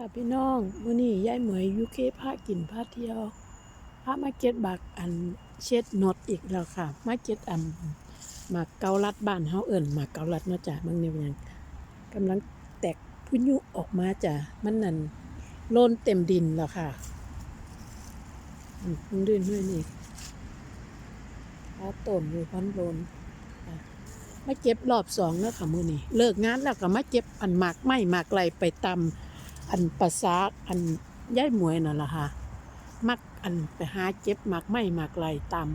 ค่ะพี่น้องมื้อนี้ยายเหมยยูเคพากินพาเที่ยวพามาเก็ตบักอันเช็ดนดอีกแล้วค่ะ มาเก็ตอันหมากเกาลัดบ้านเฮาเอิ้นหมากเกาลัดเนาะจ้ะเบิ่งนี่เป็นหยังกำลังแตกพุ่ยุออกมาจ้ะมันนั่นโลนเต็มดินแล้วค่ะอืมเพิ่งดื่นด้วยนี่พาต้มอยู่พันโลนมาเก็บรอบสองแล้วค่ะมื้อนี้เลิกงานแล้วก็มาเก็บอันหมากไม้หมากไหลไปตำ อันภาษาอันย่ายมวยนั่นแหละค่ะมักอันไปหาเจ็บมากไม่มากไหลตาม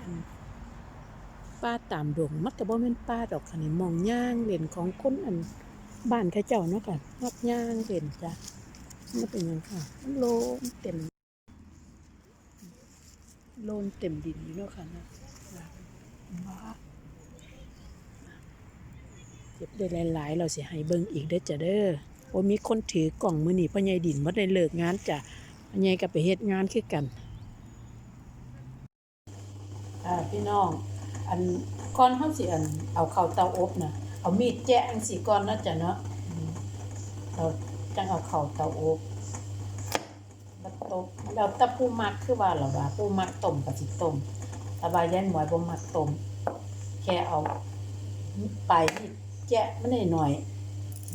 อันป้าตามดวงมักก็บ่แม่นป้าดอกค่ะนี่มองย่างเล่นของคนอันบ้านเขาเจ้าเนาะค่ะมักย่างเล่นจ้ะมันเป็นยังค่ะมันโลนเต็ม โลนเต็มดินอยู่เนาะค่ะนะว้า เก็บได้หลายๆ เราสิให้เบิ่งอีกเด้อจ้ะเด้อว่ามีคนถือกล่องมือหนีพ่อใหญ่ดินบ่ได้เลิกงานจ้ะพ่อใหญ่ก็ไปเฮ็ดงานคือกันอ่าพี่น้อง อันก่อนเฮาสิอันเอาเข้าเตาอบนะเอามีดแจ้อันสิก่อนนาะจ้ะเนาะเราจังเอาเข้าเตาอบบัดตบแล้วแตะผู้มักคือว่าล่ะว่าผู้มักต้มก็สิต้มถ้าว่ายายหมวยบ่มักต้มแค่เอาปลายมีด แจ้มันหน่อย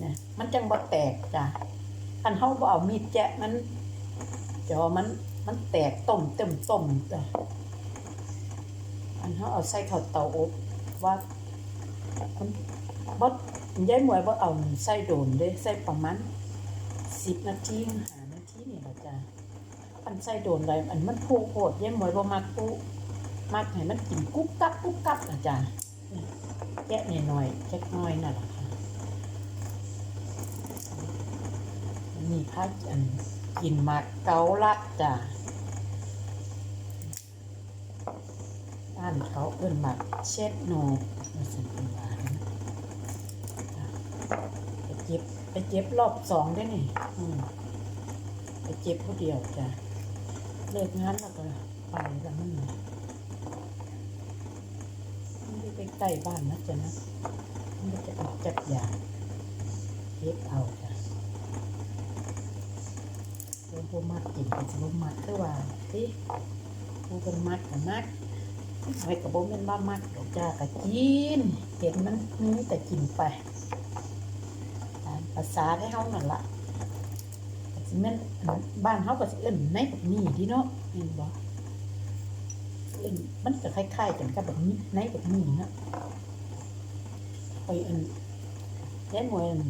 นะมันจังบ่แตกจ้ะคันเฮาบ่เอามีดแจ้มันจอมันมันแตกต้มเต็มต้มจ้ะอันเขาเอาใส่ข้าเตาอบว่ามันบ่ยายหมวยบ่เอาใส่โดนเด้ใส่ประมาณสิบนาทีหานาทีนี่ล่ะจ้ะอันใส่โดนไรอันมันพูโคตรยายหมวยบ่มักพูมักให้มันกินกุ๊บกับกุ๊บกับล่ะจ้ะนี่ แกะหน่อยๆแจ๊กน้อยนั่นล่ะค่ะอันนี่พาอันกินหมากเกาลัดจ้ะบ้านเขาเอิ้นหมักเช็ดโนมาสันเป็นหวานไปเจ็บไปเจ็บรอบสองได้นี่อืมไปเจ็บผู้เดียวจ้ะเลิกงานแล้วก็ไปแล้วมันน่ะมันไม่ไป ใกล้บ้านนะจ๊ะนะมันจะออกจัดยาเก็บเอาจ้ะเดี๋ยวพวกมัดกินก็จะบ่มัดคือว่าที่ผู้เป็นมัดกับมัดไว้กับโบแม่นบ้ามักดอกจ้ากะกินเห็นมันมีแต่กินไปตามภาษาให้เฮานั่นล่ะสิแม่นอันบ้านเฮาก็สิเอิ้นในแบบนี้ที่เนาะเห็นบ่ อิ้นมันก็คล้ายๆกันกับแบบนี้ในแบบนี้นะคอยอันแย่หน่วยอัน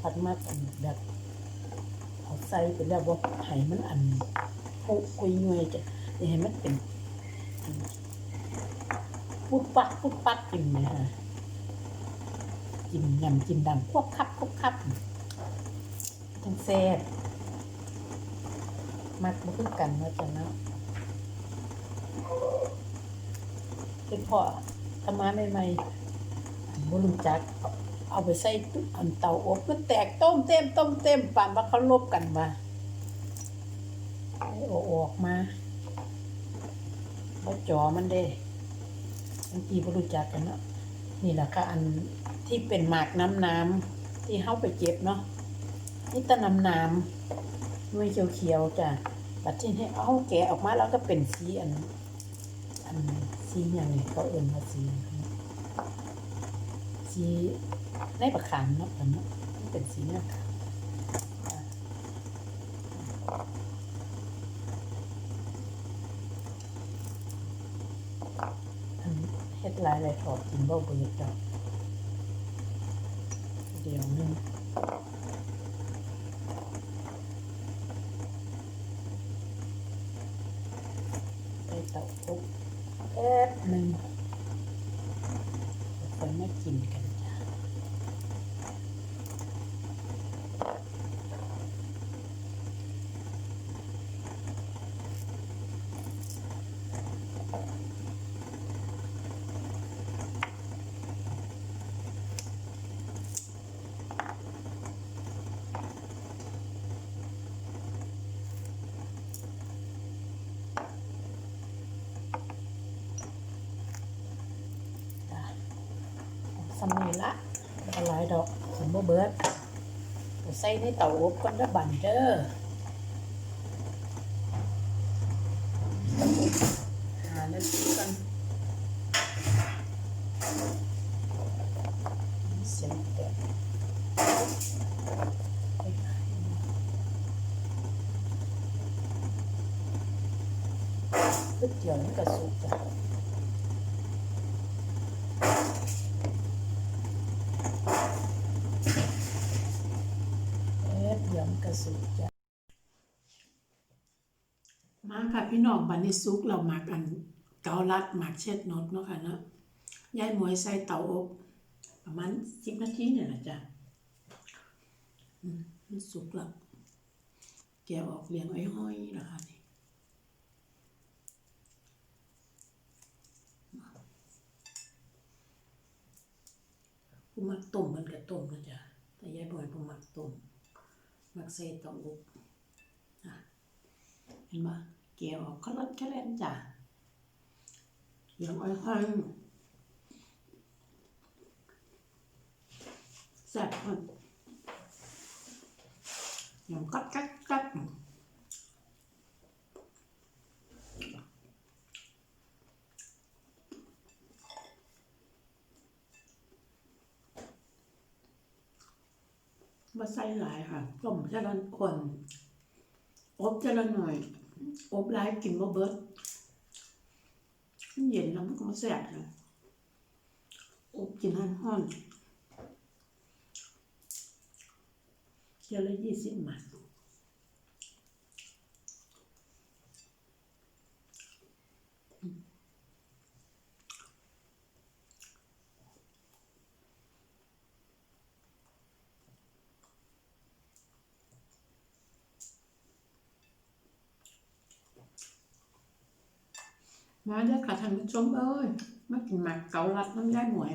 ผัดมากอันแบบเอาใส่ไปแล้วบ่ให้มันอันปุกุยหน่วยจะอย่าให้มันเป็นอันพุดปัดพุดปัดกินเลยค่ะกินยำกินดังควบคับควบคับทั้งแซ่บมักมาคือกันเนาจ้ะเนาะ เป็นพอทำมาใหม่ๆอันบ่รู้จักเอาเอาไปใส่ตุ๊อันเตาอบมันแตกต้มเต็มต้มเต็มปานว่าเขาลบกันมาให้เอาออกมาบ่จอมันเด้บางทีบ่รู้จักกันเนาะนี่แหละค่ะอันที่เป็นหมากน้ำน้ำๆที่เฮาไปเก็บเนาะนี่แตะน้ำน้ำหน่วยเขียวๆจ้ะบัดที่ให้เอาแกะออกมาแล้วก็เป็นสีอัน อันสีอย่างนี้เขาเอื่นว่าสีสีในประขามเนาะกันเนาะมันเป็นสีเนี่ยค่ะเฮ็ดลายลายถอดกินบ่เบิดดอกเดี๋ยวนึงไปเตาอบแป๊บหนึงเดี๋ยวค่อยมากินกันจ้ะ จ้ะสำนีละบ่หลายดอกสมบู เบิดก็ใส่ในเตาอบก่อนเด้อบันเด้อหานาทีกันเสียงแตกก๋วยเตี๋ยวนี่ก็สุกจ้ะ เอ๊ะเดี๋ยวมันกระสุนจ้ะมาค่ะพี่ น้องบันนี้ซุกเราหมักอัน เกาลัดหมักเช็ดนดเนาะค่ะเนาะยายมวยใส่เตาอบ ประมาณสิบนาทีเนี่ยนะจ๊ะอืมมันสุกแล้วแกะออกเลี้ยงไอ้ห้อยนะคะนี่ผู้มักต้มมันก็ต้มนะจ๊ะแต่ยายบอยผู้มักต้มมักใส่เตาอบอะเห็นปะ เกี่ยวออกก็ลดแค่เล่นจ้ะอย่างอ้อยห้อยแซ่บคนอย่างกัดกัดกัดมาใส่หลายค่ะต้มจะละคนอบจะละหน่อย อบไลายกินบ่เบิดมันเย็นแล้วมันก็มาแสบเลยอบกินหันห้อนเจอเละยี่สิบบาท มาเด้อค่ะท่านผู้ชมเอ้ยมากินหมักเกาลัดน้ำย่ายหมวย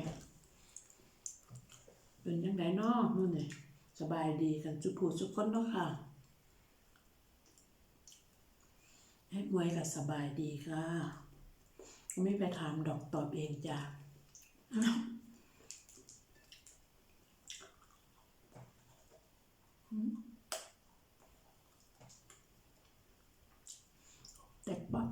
เป็นยังไงเนาะมื้อนี่สบายดีกันจุกผู้ทุกคนเนาะค่ะให้หมวยก็สบายดีค่ะ ไม่ไปถามดอกตอบเองจ้ะแต่ปะ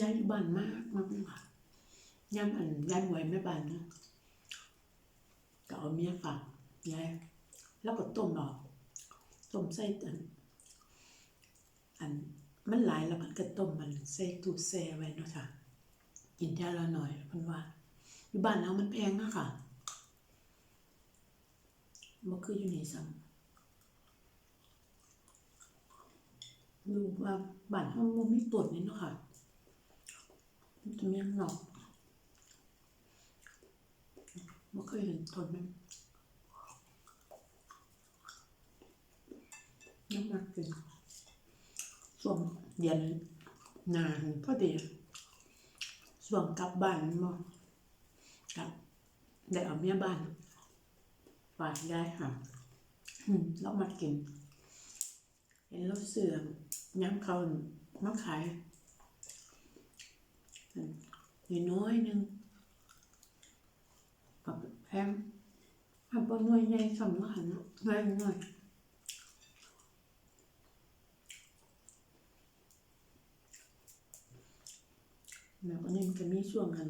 ยายอยู่บ้านมากมากค่ะยามอันยายหวยแม่บ้านนะก็เอาเมียฝากยายแล้วก็ต้มดอกต้มใส่อันอันมันหลายแล้วมันก็ต้มมันใส่ตู้แช่ไว้เนาะค่ะกินเท่าละหน่อยเพิ่นว่าอยู่บ้านเรามันแพงนะค่ะบ่คืออยู่นี่ซ้ำดูว่าบ้านเฮาบ่มีต้นนี่เนาะค่ะ จะมีหนอกบ่เคยเห็นต้นมันน้ำมันกินช่วงเย็นนานพอดีช่วงกลับบ้านมั้งกลับได้เอาเมียบ้านฝากได้ค่ะแล้วมากินเห็นแล้วเสื่อมย้ำเขามาขาย น้อยๆหนึงกับแพงทำบนหน่วยใหญ่สำคัญนะหน่อยหน่อยแล้วก็นี่มันก็มีช่วงกัน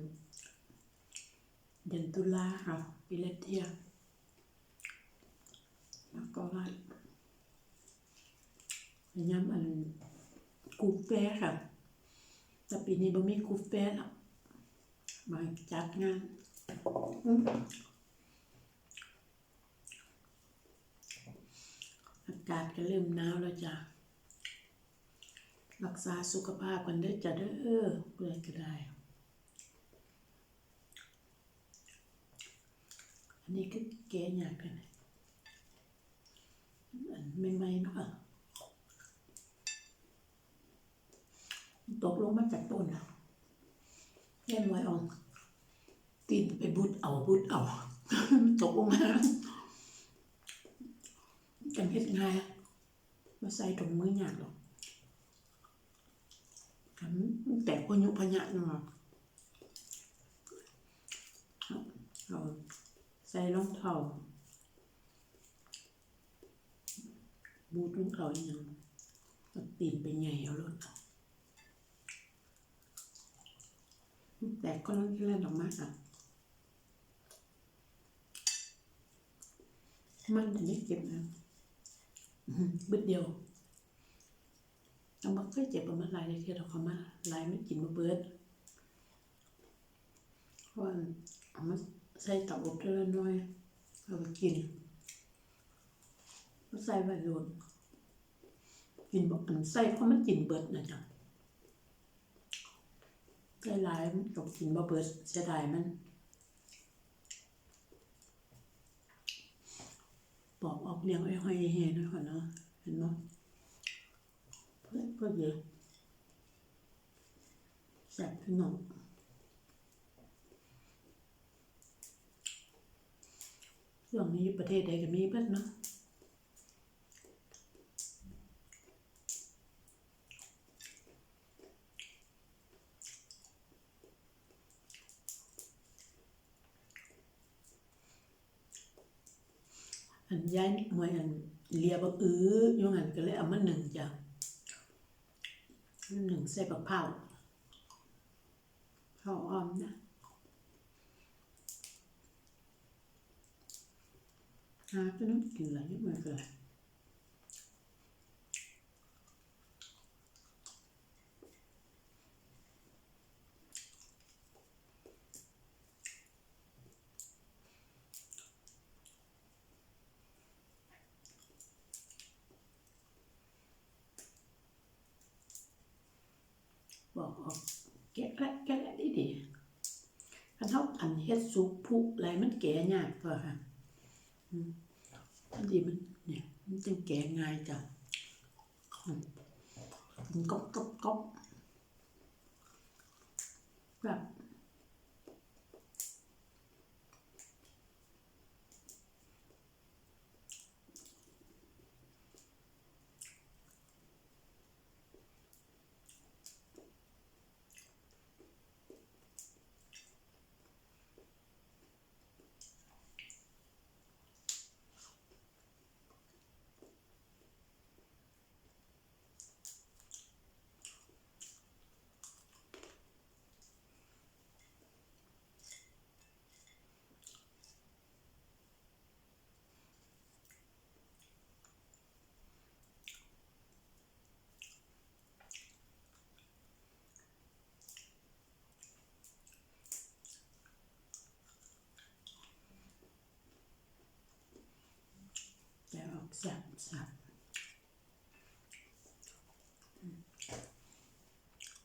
เดือนตุลาค่ะปีละเทียวแล้วก็ว่าย้ำอันกูแฟค่ะ แต่ปีนี้บ่มีกูแฟแล้วมาจัดงานอากาศก็เริ่มหนาวแล้วจ้ะ รักษาสุขภาพกันเด้จ้ะเด้อเพื่อนก็ได้ อันนี้ก็แก้ยากกันอันใหม่ๆเนาะ ตกลงมาจากต้นอะแย่งไว้ออกกินไปบุดเอาบุดเอาตกลงมาจำงเฮ็ดง่ายมาใส่ถุงมือหยาดหรอกแต่คนยุพญะเนาะเราใส่รองเท้าบูดรองเท้าอย่างตีนไปใหญ่เอารถ แต่ก็เล่นเล่นออกมาอะ มันจะไม่เจ็บนะบึดเดียวเอามาเคยเจ็บประมาณหลายเลยที่เราเขามาหลายไม่กินมาเบิดเพราะว่าเอามาใส่ตับอบเท่าน้อยเอาไปกินก็ใส่ไว้โดนกินบอกอันใส่เพราะมันกินเบิดนะจ๊ะ ใส่หลายมันกับกินบ่เบิดเสียดายมันปอกออกเลี้ยงไอ้ห้อยแห่ด้วยก่อนเนาะเห็นไหมเพื่อเพื่อเยอะแสบพี่น้องช่วงนี้ประเทศใดก็มีเบิดเนาะ อันย้ายมวยอันเลียบักอื้อยังหันก็เลยเอามาหนึ่งจ้ะหนึ่งใส่บักเผาเผาออมนะหาจะน้ำกินอะไรยังไงก็เลยบอกออกแกะและแกะและดีดีคันเท่า สุกผุอะไรมันแกะยากกว่าค่ะอืมอันดีมันเนี่ยมันจึงแกะง่ายจ้ะมันก๊อบก๊อบก๊อบแบบ แซ่บแซ่บอืม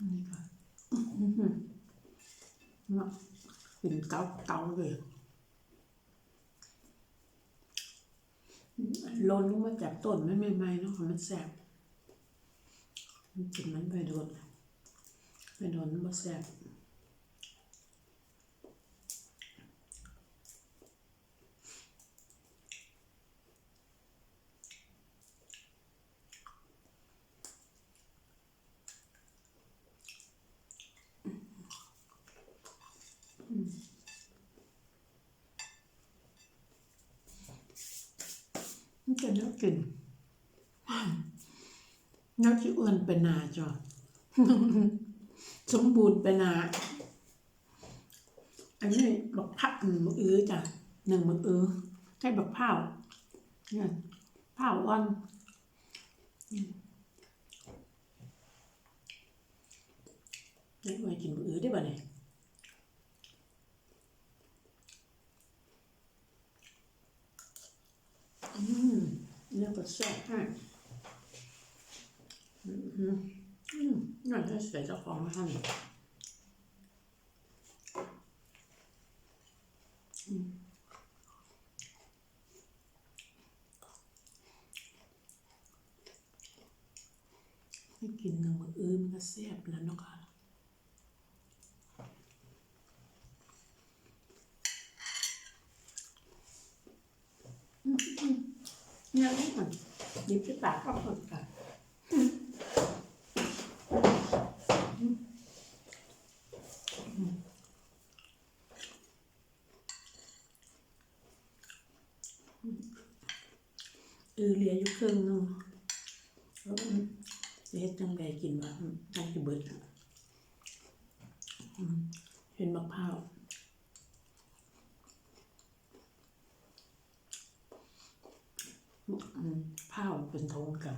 นี่ค่ะอื้อหือเนาะกินเกาเกาเลยลนลงมาจากต้นไม่ใหม่ๆเนาะมันแซ่บมันกินมันไปโดนไปโดนมันแซ่บ มันจะน่ากินน่าที่อ้วนเป็นนาจอสมบูรณ์เป็นนา อันนี้บักพักมืออื้อจ้ะหนึ่งมืออื้อใช้บักเผาเนี่ยเผาอ่อนอืมนี่ไว้กินมืออื้อได้ป่ะเนี่ย อืมแล้วก็แซ่บให้อืมอืมอืมน่าจะใส่เจ้าของมาให้อืมให้กินหนึ่งมื้ออื่นมันก็แซ่บแล้วเนาะค่ะ เนี่ยนี่ค่ะดิบที่ปากเข้ดกันอือเลียอยู่ครึ่งนึงแล้วเฮ็ดจังไดกินวะจังสิเบิดเห็นมะพร้าว ผ้าเป็นทงกับ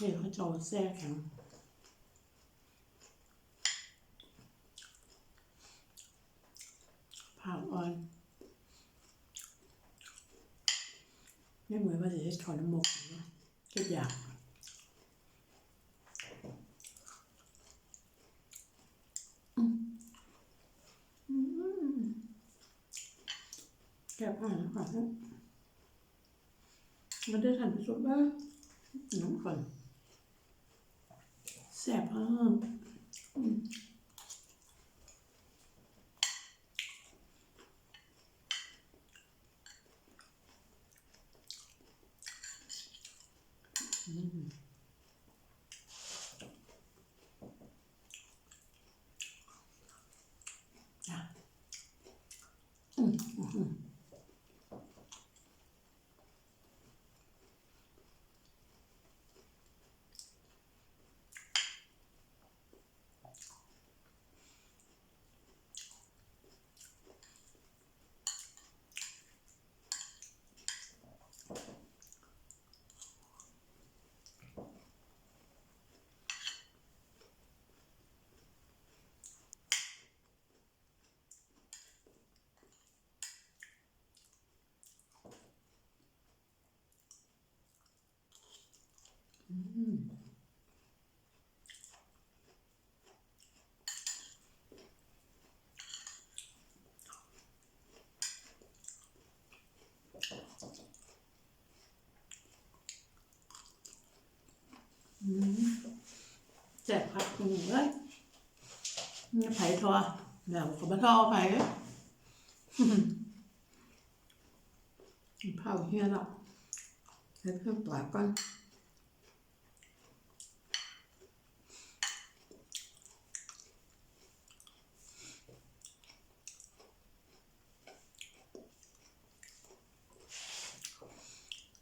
นี่เขาจะเอาแทรกแข็งพร้าอ่อนไม่เหมือนว่าจะเฮ็ดขอน้ำมกเนาะทุกอย่างแก้ผ้าแล้วค่ะ มาเดินหันไปสุดบ้างน้ำก่อนแสบมากอืมจ้ะอืมอืมอืม แสบครับคุณเอ้ยนี่ไผ่ทอเดี๋ยวขอมาทอไผ่เผาเฮียแล้วเฮ็ดเครื่องปลาก่อน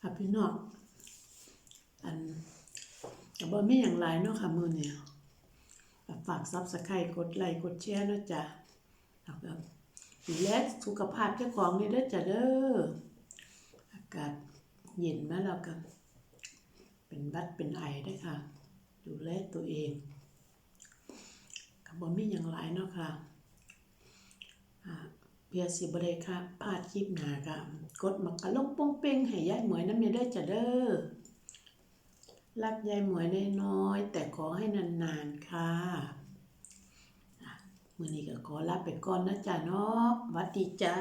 ค่ะพี่น้องอันแต่บ่มีอย่างไรเนาะค่ะมื้อนี้ฝากซับสไครต์กดไลค์กดแชร์นะจ้ะแล้วก็ดูแลสุขภาพเจ้าของนี่เด้อจ้ะเด้ออากาศเย็นมาแล้วก็เป็นบัดเป็นไอเด้ค่ะ ดูแลตัวเองก็บ่มีอย่างไรเนาะค่ะอ่า เพียสิบเลยค่ะพลาดคลิปหนากระกดมักกะลกป้งเป้งให้ยายหมวยน้ำเมียได้อจะเด้อรักยายหมวยน้อยๆแต่ขอให้นานๆค่ะมือนี้ก็ขอลาไปก่อนนะจ๊ะเนาะวัดดีจ้า